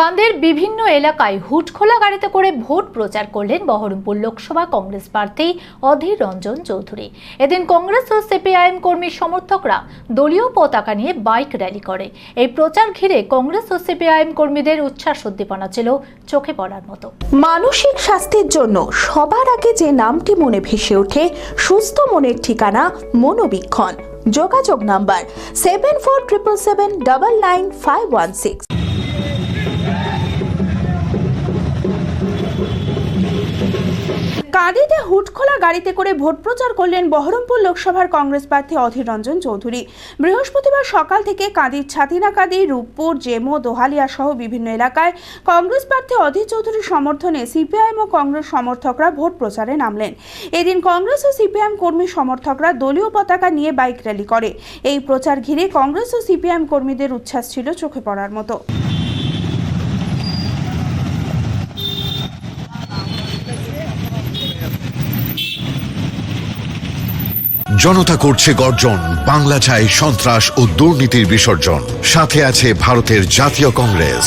কান্দের বিভিন্ন এলাকায় হুটখোলা গাড়িতে করে ভোট প্রচার করলেন বহরমপুর লোকসভা কংগ্রেস প্রার্থী অধীর রঞ্জন চৌধুরী। এদিন কংগ্রেস ও সিপিআইএম কর্মী সমর্থকরা দলীয় পতাকা নিয়ে বাইক র্যালি করে। এই প্রচার ঘিরে কংগ্রেস ও সিপিআইএম কর্মীদের উচ্ছ্বাস উদ্দীপনা ছিল চোখে পড়ার মতো। মানসিক স্বাস্থ্যের জন্য সবার আগে যে নামটি মনে ভেসে ওঠে, সুস্থ মনের ঠিকানা মনোবীক্ষণ। যোগাযোগ number seven four triple seven double nine five one six কাঁদিতে হুটখোলা গাড়িতে করে ভোট প্রচার করলেন বহরমপুর লোকসভার কংগ্রেস প্রার্থী অধীর রঞ্জন চৌধুরী। বৃহস্পতিবার সকাল থেকে কাঁদির ছাতিনাকাদি রূপপুর, জেমো, দোহালিয়া সহ বিভিন্ন এলাকায় কংগ্রেস প্রার্থী অধীর চৌধুরীর সমর্থনে সিপিআইএম ও কংগ্রেস সমর্থকরা ভোট প্রচারে নামলেন। এদিন কংগ্রেস ও সিপিআইএম কর্মী সমর্থকরা দলীয় পতাকা নিয়ে বাইক র্যালি করে। এই প্রচার ঘিরে কংগ্রেস ও সিপিআইএম কর্মীদের উচ্ছ্বাস ছিল চোখে পড়ার মতো। জনতা করছে গর্জন বাংলা চায় সন্ত্রাস ও দুর্নীতির বিসর্জন। সাথে আছে ভারতের জাতীয় কংগ্রেস।